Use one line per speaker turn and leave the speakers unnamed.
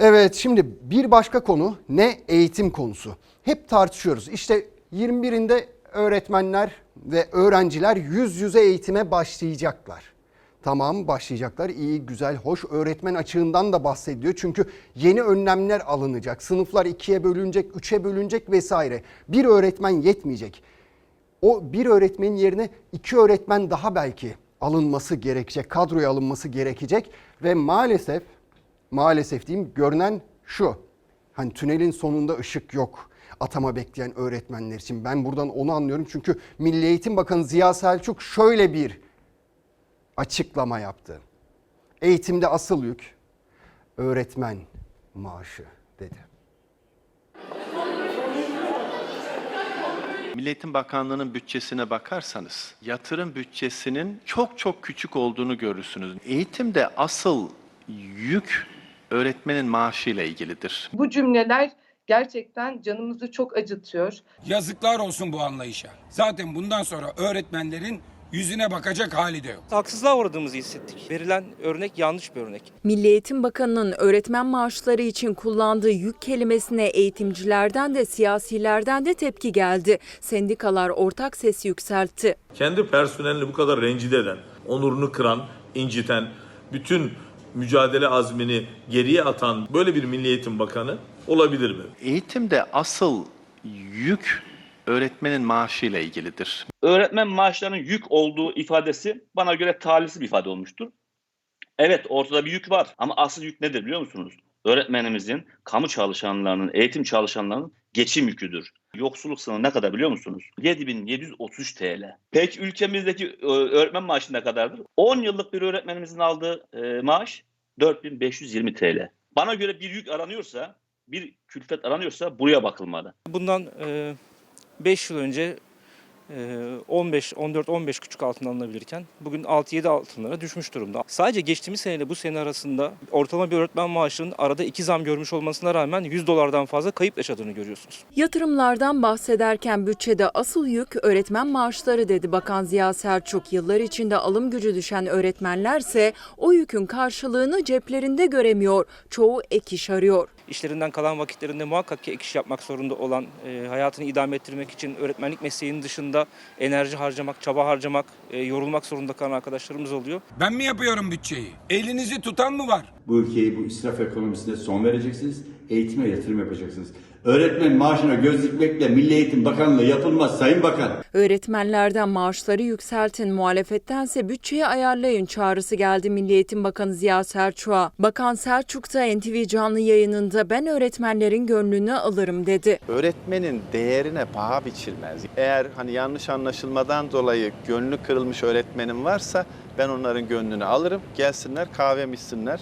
Evet şimdi bir başka konu ne eğitim konusu. Hep tartışıyoruz. İşte 21'inde öğretmenler ve öğrenciler yüz yüze eğitime başlayacaklar. Tamam başlayacaklar iyi güzel hoş öğretmen açığından da bahsediyor. Çünkü yeni önlemler alınacak. Sınıflar ikiye bölünecek, üçe bölünecek vesaire. Bir öğretmen yetmeyecek. O bir öğretmenin yerine iki öğretmen daha belki alınması gerekecek, kadroya alınması gerekecek ve maalesef maalesef diyeyim görünen şu. Hani tünelin sonunda ışık yok atama bekleyen öğretmenler için. Ben buradan onu anlıyorum çünkü Milli Eğitim Bakanı Ziya Selçuk şöyle bir açıklama yaptı. Eğitimde asıl yük öğretmen maaşı dedi.
Milli Eğitim Bakanlığı'nın bütçesine bakarsanız yatırım bütçesinin çok çok küçük olduğunu görürsünüz. Eğitimde asıl yük öğretmenin maaşıyla ilgilidir.
Bu cümleler gerçekten canımızı çok acıtıyor.
Yazıklar olsun bu anlayışa. Zaten bundan sonra öğretmenlerin yüzüne bakacak hali de yok.
Haksızlığa uğradığımızı hissettik. Verilen örnek yanlış bir örnek.
Milli Eğitim Bakanı'nın öğretmen maaşları için kullandığı yük kelimesine eğitimcilerden de siyasilerden de tepki geldi. Sendikalar ortak ses yükseltti.
kendi personelini bu kadar rencide eden, onurunu kıran, inciten, bütün mücadele azmini geriye atan böyle bir Milli Eğitim Bakanı olabilir mi?
Eğitimde asıl yük öğretmenin maaşıyla ilgilidir.
öğretmen maaşlarının yük olduğu ifadesi bana göre talihsiz bir ifade olmuştur. Evet ortada bir yük var ama asıl yük nedir biliyor musunuz? Öğretmenimizin, kamu çalışanlarının, eğitim çalışanlarının geçim yüküdür. Yoksulluk sınırı ne kadar biliyor musunuz? 7733 TL. Peki ülkemizdeki e, öğretmen maaşı ne kadardır? 10 yıllık bir öğretmenimizin aldığı e, maaş 4520 TL. Bana göre bir yük aranıyorsa, bir külfet aranıyorsa buraya bakılmalı.
Bundan 5 yıl önce e, 15, 14, 15 küçük altın alınabilirken bugün 6-7 altınlara düşmüş durumda. Sadece geçtiğimiz seneyle bu sene arasında ortalama bir öğretmen maaşının arada iki zam görmüş olmasına rağmen 100 dolardan fazla kayıp yaşadığını görüyorsunuz.
Yatırımlardan bahsederken bütçede asıl yük öğretmen maaşları dedi Bakan Ziya Selçuk. Yıllar içinde alım gücü düşen öğretmenlerse o yükün karşılığını ceplerinde göremiyor. Çoğu ek iş arıyor.
İşlerinden kalan vakitlerinde muhakkak ki ek iş yapmak zorunda olan, e, hayatını idame ettirmek için öğretmenlik mesleğinin dışında enerji harcamak, çaba harcamak, e, yorulmak zorunda kalan arkadaşlarımız oluyor.
Ben mi yapıyorum bütçeyi? Elinizi tutan mı var?
Bu ülkeyi bu israf ekonomisine son vereceksiniz. Eğitime yatırım yapacaksınız. Öğretmen maaşına göz dikmekle Milli Eğitim Bakanlığı yapılmaz Sayın Bakan.
Öğretmenlerden maaşları yükseltin, muhalefettense bütçeyi ayarlayın çağrısı geldi Milli Eğitim Bakanı Ziya Selçuk'a. Bakan Selçuk da NTV canlı yayınında ben öğretmenlerin gönlünü alırım dedi.
öğretmenin değerine paha biçilmez. Eğer hani yanlış anlaşılmadan dolayı gönlü kırılmış öğretmenim varsa ben onların gönlünü alırım. Gelsinler kahvemi içsinler.